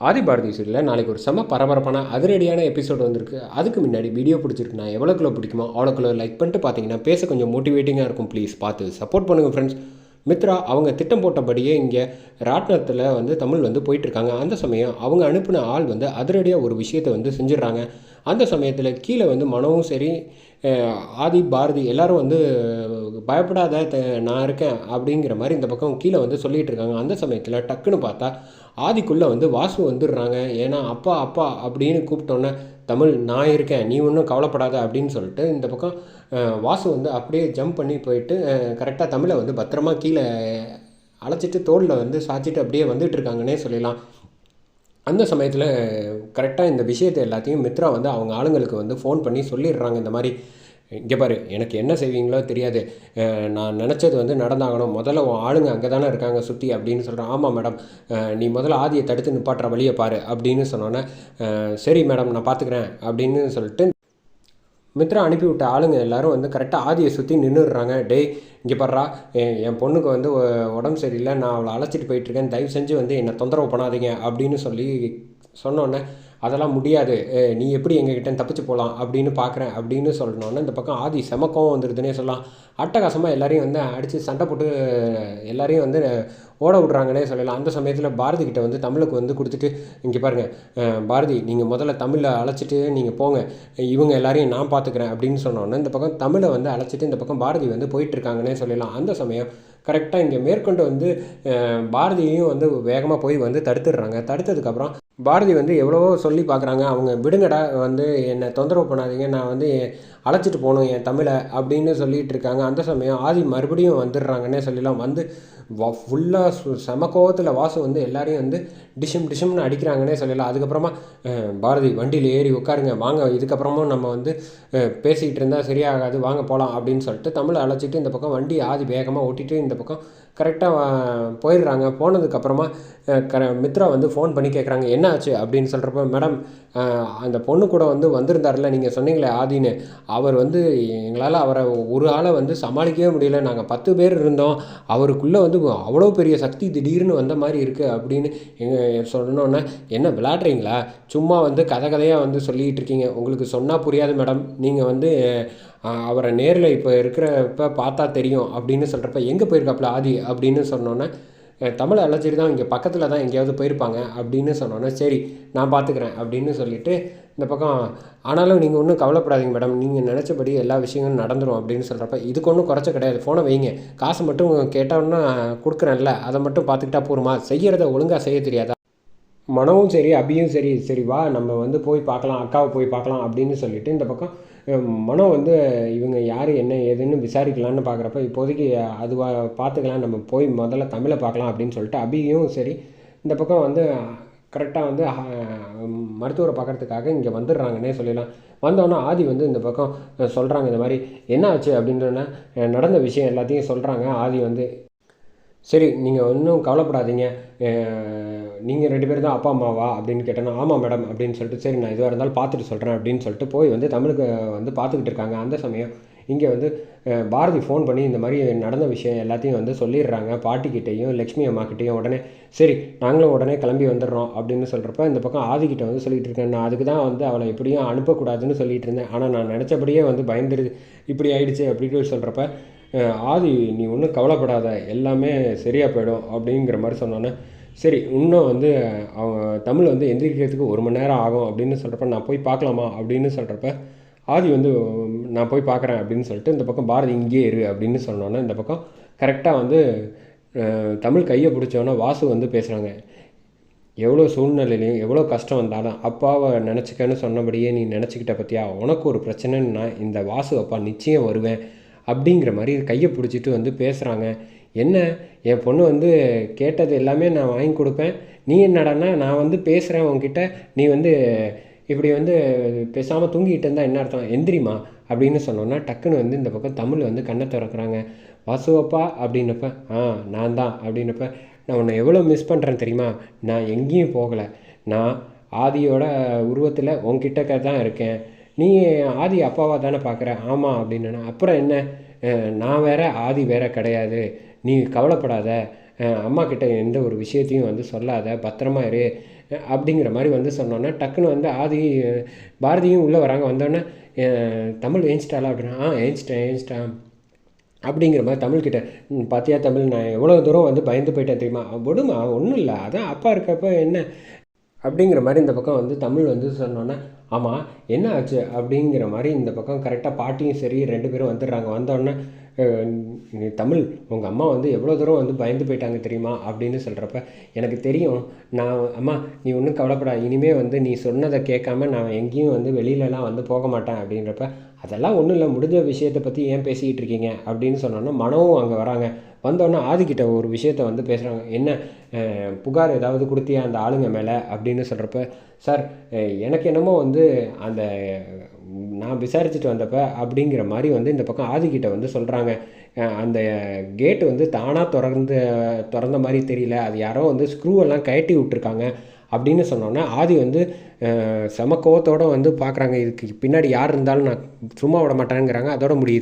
ஆதி பாரதி சீரியலில் நாளைக்கு ஒரு செம பரபரப்பான அதிரடியான எபிசோட் வந்திருக்கு. அதுக்கு முன்னாடி வீடியோ பிடிச்சிருக்குண்ணா எவ்வளோ கிலோ பிடிக்குமோ அவ்வளோ கிலோ லைக் பண்ணிட்டு பார்த்தீங்கன்னா பேச கொஞ்சம் மோட்டிவேட்டிங்காக இருக்கும். ப்ளீஸ் பார்த்து சப்போர்ட் பண்ணுங்கள் ஃப்ரெண்ட்ஸ் மித்ரா அவங்க திட்டம் போட்டபடியே இங்கே ராட்னத்தில் வந்து தமிழ் வந்து போயிட்டுருக்காங்க. அந்த சமயம் அவங்க அனுப்பின ஆள் வந்து அதிரடியாக ஒரு விஷயத்தை வந்து செஞ்சிடுறாங்க. அந்த சமயத்தில் கீழே வந்து மனவும் சரி ஆதி பாரதி எல்லாரும் வந்து பயப்படாத நான் இருக்கேன் அப்படிங்கிற மாதிரி இந்த பக்கம் கீழே வந்து சொல்லிட்டு இருக்காங்க. அந்த சமயத்தில் டக்குன்னு பார்த்தா ஆதிக்குள்ளே வந்து வாசு வந்துடுறாங்க. ஏன்னா அப்பா அப்பா அப்படின்னு கூப்பிட்டோன்னே தமிழ் நான் இருக்கேன். நீ ஒன்றும் கவலைப்படாத அப்படின்னு சொல்லிட்டு இந்த பக்கம் வாசு வந்து அப்படியே ஜம்ப் பண்ணி போயிட்டு கரெக்டாக தமிழை வந்து பத்திரமா கீழே அழைச்சிட்டு தோளில் வந்து சாய்ச்சிட்டு அப்படியே வந்துட்டு இருக்காங்கன்னே சொல்லலாம். அந்த சமயத்தில் கரெக்டாக இந்த விஷயத்தை எல்லாத்தையும் மித்ரா வந்து அவங்க ஆளுங்களுக்கு வந்து ஃபோன் பண்ணி சொல்லிடுறாங்க. இந்த மாதிரி இங்கே பாரு எனக்கு என்ன செய்வீங்களோ தெரியாது. நான் நினச்சது வந்து நடந்தாகணும். முதல்ல உன் ஆளுங்க அங்கே தானே இருக்காங்க சுற்றி அப்படின்னு சொல்கிறேன் ஆமாம் மேடம். நீ முதல்ல ஆதியை தடுத்து நிப்பாட்டுற வழியை பாரு அப்படின்னு சொன்னோன்னே சரி மேடம் நான் பார்த்துக்கிறேன் அப்படின்னு சொல்லிட்டு மித்ரா அனுப்பிவிட்ட ஆளுங்க எல்லாரும் வந்து கரெக்டாக ஆதியை சுற்றி நின்றுடுறாங்க டேய் இங்கே பாடுறா என் என் பொண்ணுக்கு வந்து உடம்பு சரியில்லை நான் அவளை அழைச்சிட்டு போயிட்டுருக்கேன் தயவு செஞ்சு வந்து என்னை தொந்தரவு பண்ணாதீங்க அப்படின்னு சொல்லி சொன்னோன்னே அதெல்லாம் முடியாது. நீ எப்படி எங்ககிட்ட தப்பிச்சு போகலாம் அப்படின்னு பார்க்குறேன் அப்படின்னு சொல்லணுன்னே இந்த பக்கம் ஆதி செமக்கம் வந்துடுதுன்னே சொல்லலாம். அட்டகாசமாக எல்லாரையும் வந்து அடித்து சண்டை போட்டு எல்லாரையும் வந்து ஓட விட்றாங்கன்னே சொல்லலாம். அந்த சமயத்தில் பாரதி கிட்ட வந்து தமிழுக்கு வந்து கொடுத்துட்டு இங்கே பாருங்கள் பாரதி நீங்கள் முதல்ல தமிழை அழைச்சிட்டு நீங்கள் போங்க. இவங்க எல்லாரையும் நான் பார்த்துக்கிறேன் அப்படின்னு சொன்னோன்னே இந்த பக்கம் தமிழை வந்து அழைச்சிட்டு இந்த பக்கம் பாரதி வந்து போயிட்டுருக்காங்கன்னே சொல்லலாம். அந்த சமயம் கரெக்டாக இங்கே மேற்கொண்டு வந்து பாரதியையும் வந்து வேகமாக போய் வந்து தடுத்துடுறாங்க. தடுத்ததுக்கப்புறம் பாரதி வந்து எவ்வளவோ சொல்லி பார்க்குறாங்க அவங்க விடுங்கடா வந்து என்னை தொந்தரவு பண்ணாதீங்க. நான் வந்து அழைச்சிட்டு போகணும் என் தமிழை அப்படின்னு சொல்லிட்டு இருக்காங்க. அந்த சமயம் ஆதி மறுபடியும் வந்துடுறாங்கன்னே சொல்லலாம் வந்து ஃபுல்லாக செம கோவத்தில் வாசு வந்து எல்லாரையும் வந்து டிஷும் டிஷும்னு அடிக்கிறாங்கன்னே சொல்லலாம். அதுக்கப்புறமா பாரதி வண்டியில் ஏறி உட்காருங்க வாங்க இதுக்கப்புறமும் நம்ம வந்து பேசிகிட்டு இருந்தால் சரியாகாது வாங்க போகலாம் அப்படின்னு சொல்லிட்டு தமிழை அழைச்சிட்டு இந்த பக்கம் வண்டி ஆதி வேகமாக ஓட்டிகிட்டு இந்த பக்கம் கரெக்டாக போயிடுறாங்க. போனதுக்கப்புறமா கர மித்ரா வந்து ஃபோன் பண்ணி கேட்குறாங்க என்ன ஆச்சு அப்படின்னு சொல்கிறப்ப மேடம் அந்த பொண்ணு கூட வந்து வந்திருந்தார்ல நீங்கள் சொன்னீங்களே ஆதின்னு. அவர் வந்து எங்களால் அவரை ஒரு ஆளை வந்து சமாளிக்கவே முடியல. நாங்கள் பத்து பேர் இருந்தோம். அவருக்குள்ளே வந்து அவ்வளோ பெரிய சக்தி திடீர்னு வந்த மாதிரி இருக்குது அப்படின்னு எங்கள் சொன்னோன்னே என்ன விளாட்றீங்களா சும்மா வந்து கதை கதையாக வந்து சொல்லிகிட்டு இருக்கீங்க. உங்களுக்கு சொன்னால் புரியாது மேடம். நீங்கள் வந்து அவரை நேரில் இப்போ இருக்கிறப்ப பார்த்தா தெரியும் அப்படின்னு சொல்கிறப்ப எங்கே போயிருக்காப்புல ஆதி? அப்படின்னு சொன்னோன்னே தமிழை அழைச்சிட்டு தான் இங்கே பக்கத்தில் தான் எங்கேயாவது போயிருப்பாங்க அப்படின்னு சொன்னோன்னே சரி நான் பார்த்துக்கிறேன் அப்படின்னு சொல்லிவிட்டு இந்த பக்கம் ஆனாலும் நீங்கள் ஒன்றும் கவலைப்படாதீங்க மேடம். நீங்கள் நினச்சபடி எல்லா விஷயங்களும் நடந்துரும் அப்படின்னு சொல்கிறப்ப இதுக்கு ஒன்றும் குறைச்ச கிடையாது. ஃபோனை வைங்க. காசு மட்டும் கேட்டோன்னா கொடுக்குறேன்ல. அதை மட்டும் பார்த்துக்கிட்டா போருமா செய்கிறத ஒழுங்காக செய்ய தெரியாதா? மனவும் சரி அபியும் சரி சரி வா நம்ம வந்து போய் பார்க்கலாம் அக்காவை போய் பார்க்கலாம் அப்படின்னு சொல்லிட்டு இந்த பக்கம் மனம் வந்து இவங்க யார் என்ன ஏதுன்னு விசாரிக்கலான்னு பார்க்குறப்ப இப்போதைக்கு அதுவாக பார்த்துக்கலாம் நம்ம போய் முதல்ல தமிழை பார்க்கலாம் அப்படின்னு சொல்லிட்டு அபியும் சரி இந்த பக்கம் வந்து கரெக்டாக வந்து மருத்துவரை பார்க்கறதுக்காக இங்கே வந்துடுறாங்கன்னே சொல்லிடலாம். வந்தோன்னே ஆதி வந்து இந்த பக்கம் சொல்கிறாங்க இந்த மாதிரி என்ன ஆச்சு அப்படின்றன நடந்த விஷயம் எல்லாத்தையும் சொல்கிறாங்க ஆதி வந்து சரி நீங்கள் ஒன்றும் கவலைப்படாதீங்க. நீங்கள் ரெண்டு பேரும் தான் அப்பா அம்மாவா அப்படின்னு கேட்டேன்னா ஆமாம் மேடம் அப்படின்னு சொல்லிட்டு சரி நான் எதுவாக இருந்தாலும் பார்த்துட்டு சொல்கிறேன் அப்படின்னு சொல்லிட்டு போய் வந்து தமிழுக்கு வந்து பார்த்துக்கிட்டு இருக்காங்க. அந்த சமயம் இங்கே வந்து பாரதி ஃபோன் பண்ணி இந்த மாதிரி நடந்த விஷயம் எல்லாத்தையும் வந்து சொல்லிடுறாங்க. பாட்டிக்கிட்டேயும் லக்ஷ்மி அம்மாக்கிட்டேயும் உடனே சரி நாங்களும் உடனே கிளம்பி வந்துடுறோம் அப்படின்னு சொல்கிறப்ப இந்த பக்கம் ஆதிக்கிட்ட வந்து சொல்லிகிட்டு இருக்கேன் நான் அதுக்கு தான் வந்து அவளை எப்படியும் அனுப்பக்கூடாதுன்னு சொல்லிகிட்டு இருந்தேன். ஆனால் நான் நினச்சபடியே வந்து பயந்துருது. இப்படி ஆயிடுச்சு அப்படின்னு சொல்கிறப்ப ஆதி நீ ஒன்றும் கவலைப்படாத எல்லாமே சரியாக போயிடும் அப்படிங்கிற மாதிரி சொன்னோன்னே சரி இன்னும் வந்து அவங்க தமிழ் வந்து எந்திரிக்கிறதுக்கு ஒரு மணி நேரம் ஆகும் அப்படின்னு சொல்கிறப்ப நான் போய் பார்க்கலாமா அப்படின்னு சொல்கிறப்ப ஆதி வந்து நான் போய் பார்க்குறேன் அப்படின்னு சொல்லிட்டு இந்த பக்கம் பாரதி இங்கேயே இரு அப்படின்னு சொன்னோன்னே இந்த பக்கம் கரெக்டாக வந்து தமிழ் கையை பிடிச்சோன்னா வாசு வந்து பேசுகிறாங்க எவ்வளோ சூழ்நிலையிலையும் எவ்வளோ கஷ்டம் வந்தாலும் அப்பாவை நினச்சிக்கன்னு சொன்னபடியே நீ நினச்சிக்கிட்ட பற்றியா உனக்கு ஒரு பிரச்சனைன்னா இந்த வாசு அப்பா நிச்சயம் வருவேன். அப்படிங்கிற மாதிரி கையை பிடிச்சிட்டு வந்து பேசுகிறாங்க என்ன? என் பொண்ணு வந்து கேட்டது எல்லாமே நான் வாங்கி கொடுப்பேன். நீ என்னடான்னா நான் வந்து பேசுகிறேன் உங்ககிட்ட நீ வந்து இப்படி வந்து பேசாமல் தூங்கிட்டு இருந்தால் என்ன அர்த்தம்? எந்திரிமா அப்படின்னு சொன்னோன்னா டக்குன்னு வந்து இந்த பக்கம் தமிழ் வந்து கண்ணை திறக்கிறாங்க. வாசுவப்பா அப்படின்னப்ப ஆ நான் தான் அப்படின்னப்ப நான் உன்னை எவ்வளோ மிஸ் பண்ணுறேன் தெரியுமா? நான் எங்கேயும் போகலை. நான் ஆதியோட உருவத்தில் உங்ககிட்ட தான் இருக்கேன். நீ ஆதி அப்பாவாக தானே பார்க்குற? ஆமாம் அப்படின்னா அப்புறம் என்ன? நான் வேற ஆதி வேற கிடையாது. நீ கவலைப்படாத. அம்மா கிட்ட எந்த ஒரு விஷயத்தையும் வந்து சொல்லாத. பத்திரமா இரு. அப்படிங்கிற மாதிரி வந்து சொன்னோன்னே டக்குன்னு வந்து ஆதி பாரதியும் உள்ளே வராங்க. வந்தோடனே தமிழ் ஏஞ்சிட்டாளா? அப்படின்னா ஆ ஏஞ்சிட்டேன் ஏஞ்சிட்டான். அப்படிங்கிற மாதிரி தமிழ்கிட்ட பார்த்தியா தமிழ் நான் எவ்வளோ தூரம் வந்து பயந்து போயிட்டேன் தெரியுமா? விடுமா ஒன்றும் இல்லை. அதான் அப்பா இருக்கப்போ என்ன? அப்படிங்கிற மாதிரி இந்த பக்கம் வந்து தமிழ் வந்து சொன்னோன்னே ஆமாம் என்ன ஆச்சு? அப்படிங்கிற மாதிரி இந்த பக்கம் கரெக்டாக பாட்டியும் சரி ரெண்டு பேரும் வந்துடுறாங்க. வந்தோடனே தமிழ் உங்கள் அம்மா வந்து எவ்வளோ தூரம் வந்து பயந்து போயிட்டாங்க தெரியுமா? அப்படின்னு சொல்கிறப்ப எனக்கு தெரியும். நான் அம்மா நீ ஒன்றும் கவலைப்படா. இனிமே வந்து நீ சொன்னதை கேட்காம நான் எங்கேயும் வந்து வெளியிலலாம் வந்து போக மாட்டேன். அப்படின்றப்ப அதெல்லாம் ஒன்றும் இல்லை. முடிஞ்ச விஷயத்தை பற்றி ஏன் பேசிக்கிட்டு இருக்கீங்க? அப்படின்னு சொன்னோன்னா மனவும் அங்கே வராங்க. வந்தோடனே ஆதிக்கிட்ட ஒரு விஷயத்த வந்து பேசுகிறாங்க என்ன? புகார் ஏதாவது கொடுத்தியா அந்த ஆளுங்க மேலே அப்படின்னு சொல்கிறப்ப சார் எனக்கு என்னமோ வந்து அந்த நான் விசாரிச்சுட்டு வந்தப்ப அப்படிங்கிற மாதிரி வந்து இந்த பக்கம் ஆதிக்கிட்ட வந்து சொல்கிறாங்க அந்த கேட்டு வந்து தானாக திறந்து திறந்த மாதிரி தெரியல. அது யாரோ வந்து ஸ்க்ரூவெல்லாம் கயட்டி விட்டுருக்காங்க அப்படின்னு சொன்னோன்னே ஆதி வந்து அஹ், செம வந்து பார்க்குறாங்க இதுக்கு பின்னாடி யார் இருந்தாலும் நான் சும்மா விட மாட்டேங்கிறாங்க. அதோட முடியுது.